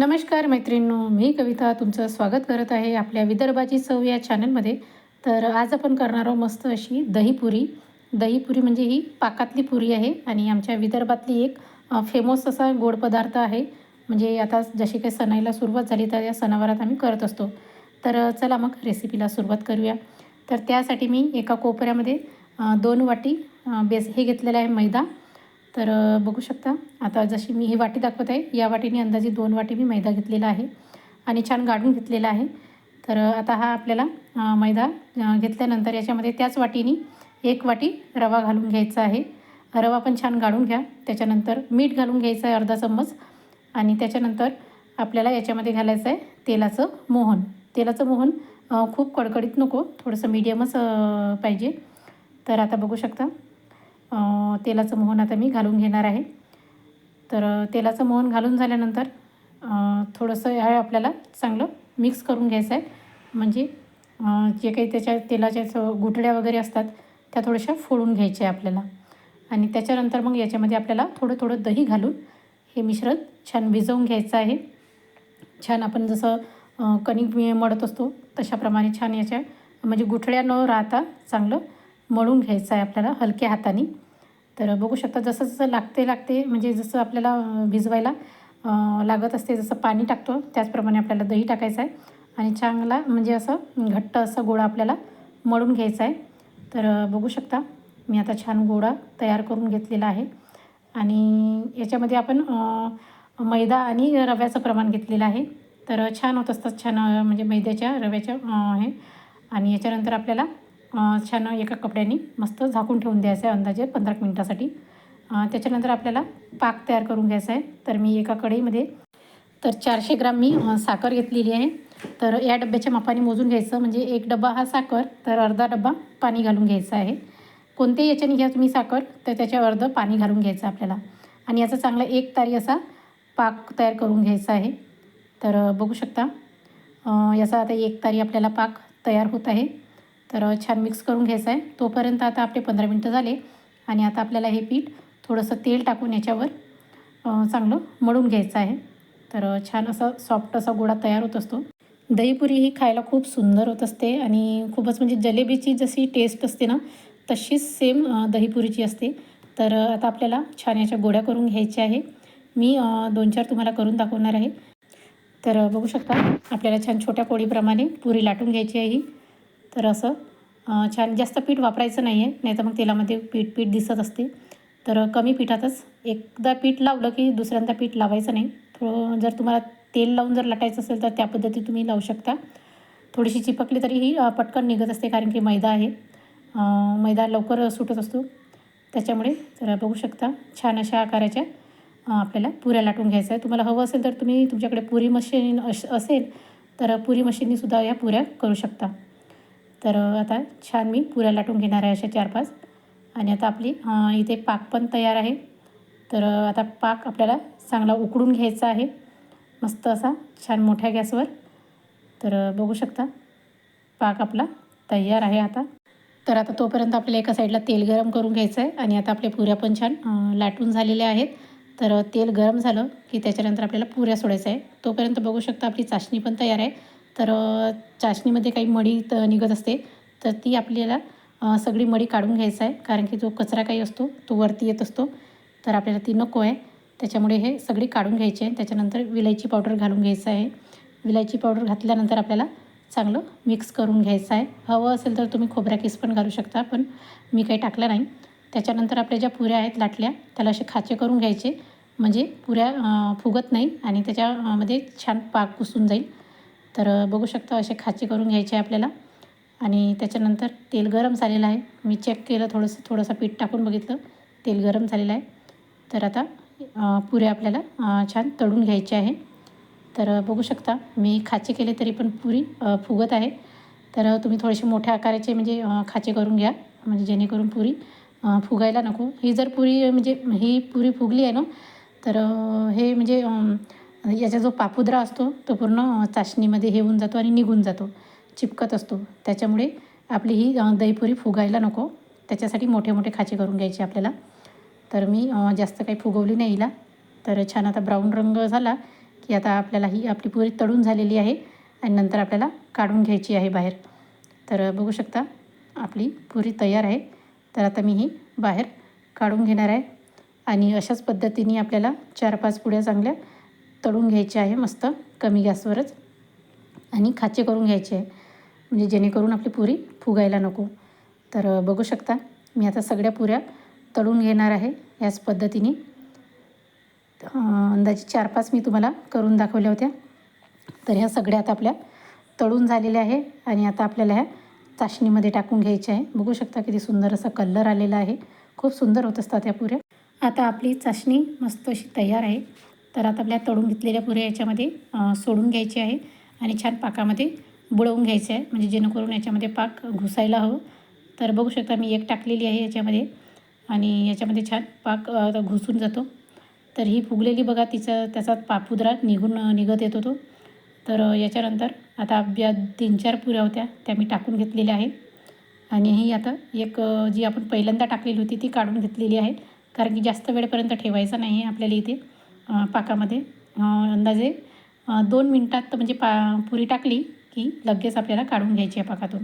नमस्कार मैत्रिणींनो मी कविता तुमचं स्वागत करत आहे आपल्या विदर्भाची चव या चॅनलमध्ये. तर आज आपण करणार आहोत मस्त अशी दहीपुरी दहीपुरी म्हणजे ही पाकातली पुरी आहे आणि आमच्या विदर्भातली एक फेमस असा गोड पदार्थ आहे. म्हणजे आता जशी काही सणाईला सुरुवात झाली तर या सणावारात आम्ही करत असतो. तर चला मग रेसिपीला सुरुवात करूया. तर त्यासाठी मी एका कोपऱ्यामध्ये दोन वाटी बेस हे घेतलेलं आहे मैदा. तर बघू शकता. आता जशी मी ही वाटी दाखवत आहे या वाटीने अंदाजे दोन वाटी मी मैदा घेतलेला आहे आणि छान गाडून घेतलेला आहे. तर आता हा आपल्याला मैदा घेतल्यानंतर याच्यामध्ये त्याच वाटीने एक वाटी रवा घालून घ्यायचा आहे. रवा पण छान गाळून घ्या. त्याच्यानंतर मीठ घालून घ्यायचं आहे अर्धा चम्मच आणि त्याच्यानंतर आपल्याला याच्यामध्ये घालायचं आहे तेलाचं मोहन. तेलाचं मोहन खूप कडकडीत नको थोडंसं मीडियमच पाहिजे. तर आता बघू शकता. तेलाचं मोहन आता मी घालून घेणार आहे. तर तेलाचं मोहन घालून झाल्यानंतर थोडंसं हे आपल्याला चांगलं मिक्स करून घ्यायचं आहे. म्हणजे जे काही त्याच्या तेलाच्या स- वगैरे असतात त्या थोड्याशा फोडून घ्यायच्या आहे आपल्याला. आणि त्याच्यानंतर मग याच्यामध्ये आपल्याला थोडं थोडं दही घालून हे मिश्रण छान भिजवून घ्यायचं आहे. छान आपण जसं कणिक मळत असतो तशाप्रमाणे छान याच्या म्हणजे गुठळ्या न राहता चांगलं मळून घ्यायचं आहे आपल्याला हलक्या हाताने. तर बघू शकता जसं जसं लागते लागते म्हणजे जसं आपल्याला भिजवायला लागत असते जसं पाणी टाकतो त्याचप्रमाणे आपल्याला दही टाकायचं आहे. आणि चांगला म्हणजे असं घट्ट असं गोळा आपल्याला मळून घ्यायचा आहे. तर बघू शकता मी आता छान गोळा तयार करून घेतलेला आहे. आणि याच्यामध्ये आपण मैदा आणि रव्याचं प्रमाण घेतलेलं आहे. तर छान होत असतात छान म्हणजे मैद्याच्या रव्याच्या हे. आणि याच्यानंतर आपल्याला छान एका कपड्याने मस्त झाकून ठेवून द्यायचं आहे अंदाजे पंधरा मिनटासाठी. त्याच्यानंतर आपल्याला पाक तयार करून घ्यायचा आहे. तर मी एका कढईमध्ये तर चारशे ग्राम मी साखर घेतलेली आहे. तर या डब्याच्या मापाने मोजून घ्यायचं. म्हणजे एक डबा हा साखर तर अर्धा डबा पाणी घालून घ्यायचा आहे. कोणत्याही याच्याने घ्या तुम्ही साखर तर त्याच्या अर्ध पाणी घालून घ्यायचं आपल्याला. आणि याचा चांगला एक तारी असा पाक तयार करून घ्यायचा आहे. तर बघू शकता. याचा आता एक तारी आपल्याला पाक तयार होत आहे. तर छान मिक्स करून घ्यायचं आहे. तोपर्यंत आता आपले पंधरा मिनटं झाले आणि आता आपल्याला हे पीठ थोडंसं तेल टाकून याच्यावर चांगलं मळून घ्यायचं आहे. तर छान असा सॉफ्ट असा गोळा तयार होत असतो. दहीपुरी ही खायला खूप सुंदर होत असते आणि खूपच म्हणजे जलेबीची जशी टेस्ट असते ना तशीच सेम दहीपुरीची असते. तर आता आपल्याला छान याच्या गोळ्या करून घ्यायच्या आहे. मी दोन चार तुम्हाला करून दाखवणार आहे. तर बघू शकता आपल्याला छान छोट्या पोळीप्रमाणे पुरी लाटून घ्यायची आहे ही. तर असं छान जास्त पीठ वापरायचं नाही आहे नाही तर मग तेलामध्ये पीठ पीठ दिसत असते. तर कमी पिठातच एकदा पीठ लावलं की दुसऱ्यांदा पीठ लावायचं नाही. थोडं जर तुम्हाला तेल लावून जर लाटायचं असेल तर त्या पद्धती तुम्ही लावू शकता. थोडीशी चिपकली तरी ही पटकन निघत असते कारण की मैदा आहे. मैदा लवकर सुटत असतो. त्याच्यामुळे जरा बघू शकता छान अशा आकाराच्या आपल्याला पुऱ्या लाटून घ्यायचं आहे तुम्हाला हवं असेल तर तुम्ही तुमच्याकडे पुरी मशीन अश असेल तर पुरी मशीननीसुद्धा या पुऱ्या करू शकता. तर आता छान मी पुऱ्या लाटून घेणार आहे अशा चार पाच. आणि आता आपली इथे पाक पण तयार आहे. तर आता पाक आपल्याला चांगला उकडून घ्यायचा आहे. मस्त असा छान मोठ्या गॅसवर. तर बघू शकता पाक आपला तयार आहे आता. तर आता तोपर्यंत आपल्याला एका साईडला तेल गरम करून घ्यायचं आहे आणि आता आपल्या पुऱ्या पण छान लाटून झालेल्या आहेत. तर तेल गरम झालं की त्याच्यानंतर आपल्याला पुऱ्या सोडायचं आहे तोपर्यंत बघू शकता आपली चाशणी पण तयार आहे. तर चाशणीमध्ये काही मडी त निघत असते. तर ती आपल्याला सगळी मडी काढून घ्यायचं आहे. कारण की जो कचरा काही असतो तो वरती येत असतो. तर आपल्याला ती नको आहे. त्याच्यामुळे हे सगळी काढून घ्यायची आहे. त्याच्यानंतर विलायची पावडर घालून घ्यायचं आहे. विलायची पावडर घातल्यानंतर आपल्याला चांगलं मिक्स करून घ्यायचं आहे. हवं असेल तर तुम्ही खोबऱ्या किस पण घालू शकता पण मी काही टाकलं नाही. त्याच्यानंतर आपल्या ज्या पुऱ्या आहेत लाटल्या त्याला असे खाचे करून घ्यायचे. म्हणजे पुऱ्या फुगत नाही आणि त्याच्यामध्ये छान पाक कुसून जाईल. तर बघू शकता असे खाचे करून घ्यायचे आहे आपल्याला. आणि त्याच्यानंतर तेल गरम झालेलं आहे. मी चेक केलं थोडंसं थोडंसं पीठ टाकून बघितलं. तेल गरम झालेलं आहे. तर आता पुऱ्या आपल्याला छान तळून घ्यायचे आहे. तर बघू शकता मी खाचे केले तरी पण पुरी फुगत आहे. तर तुम्ही थोडेसे मोठ्या आकाराचे म्हणजे खाचे करून घ्या. म्हणजे जेणेकरून पुरी फुगायला नको. ही जर पुरी म्हणजे ही पुरी फुगली आहे ना तर हे म्हणजे याचा जो पापुद्रा असतो तो पूर्ण चाशणीमध्ये हे होऊन जातो आणि निघून जातो. चिपकत असतो. त्याच्यामुळे आपली ही दहीपुरी फुगायला नको. त्याच्यासाठी मोठे मोठे खाचे करून घ्यायचे आपल्याला. तर मी जास्त काही फुगवली नाही हिला. तर छान आता ब्राऊन रंग झाला की की आता आपल्याला ही आपली पुरी तळून झालेली आहे आणि नंतर आपल्याला काढून घ्यायची आहे बाहेर. तर बघू शकता आपली पुरी तयार आहे. तर आता मी ही बाहेर काढून घेणार आहे. आणि अशाच पद्धतीने आपल्याला चार पाच पुड्या चांगल्या तळून घ्यायचे आहे मस्त कमी गॅसवरच. आणि खाचे करून घ्यायचे आहे. म्हणजे जेणेकरून आपली पुरी फुगायला नको. तर बघू शकता मी आता सगळ्या पुऱ्या तळून घेणार आहे याच पद्धतीने. अंदाजे चार पाच मी तुम्हाला करून दाखवल्या होत्या. तर ह्या सगळ्या आता आपल्या तळून झालेल्या आहे आणि आता आपल्याला ह्या चाशणीमध्ये टाकून घ्यायच्या आहे. बघू शकता किती सुंदर असा कलर आलेला आहे. खूप सुंदर होत असतात त्या पुऱ्या. आता आपली चाशणी मस्त अशी तयार आहे. तर आता आपल्या तळून घेतलेल्या पुऱ्या याच्यामध्ये सोडून घ्यायची आहे आणि छान पाकामध्ये बुडवून घ्यायचं आहे. म्हणजे जेणेकरून याच्यामध्ये पाक घुसायला हवं. तर बघू शकता मी एक टाकलेली आहे याच्यामध्ये आणि याच्यामध्ये छान पाक घुसून जातो. तर ही फुगलेली बघा तिचं त्याचा पापुद्रा निघून निघत येत होतो. तर याच्यानंतर आता या तीन चार पुऱ्या होत्या त्या मी टाकून घेतलेल्या आहे आणि ही आता एक जी आपण पहिल्यांदा टाकलेली होती ती काढून घेतलेली आहे. कारण की जास्त वेळपर्यंत ठेवायचं नाही आहे आपल्याला इथे. पाकामध्ये. अंदाजे दोन मिनटात म्हणजे पा पुरी टाकली की लगेच आपल्याला काढून घ्यायची आहे पाकातून.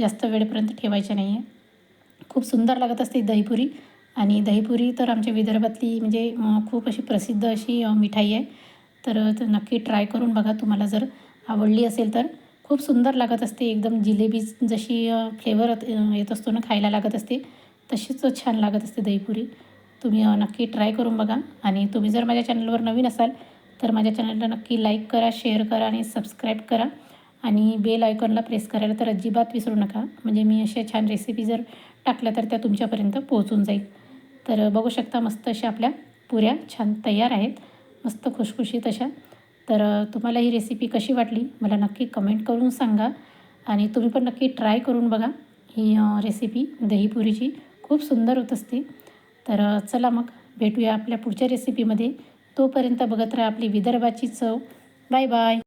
जास्त वेळपर्यंत ठेवायच्या नाही आहे खूप सुंदर लागत असते दहीपुरी. आणि दहीपुरी तर आमच्या विदर्भातली म्हणजे खूप अशी प्रसिद्ध अशी मिठाई आहे. तर नक्की ट्राय करून बघा तुम्हाला जर आवडली असेल तर. खूप सुंदर लागत असते एकदम जिलेबी जशी फ्लेवर येत असतो ना खायला लागत असते तशीच छान लागत असते दहीपुरी. तुम्ही नक्की ट्राय करून बघा. आणि तुम्ही जर माझ्या चॅनलवर नवीन असाल तर माझ्या चॅनलला नक्की लाईक करा शेअर करा आणि सबस्क्राईब करा. आणि बेल आयकॉनला प्रेस करायला तर अजिबात विसरू नका. म्हणजे मी अशा छान रेसिपी जर टाकल्या तर त्या तुमच्यापर्यंत पोहोचून जाईल. तर बघू शकता मस्त अशा आपल्या पुऱ्या छान तयार आहेत. मस्त खुशखुशीत अशा. तर तुम्हाला ही रेसिपी कशी वाटली मला नक्की कमेंट करून सांगा. आणि तुम्ही पण नक्की ट्राय करून बघा. ही रेसिपी दहीपुरीची. खूप सुंदर होत असते. तर चला मग भेटूया आपल्या पुढच्या रेसिपीमध्ये तोपर्यंत बघत राहा आपली विदर्भाची चव. Bye bye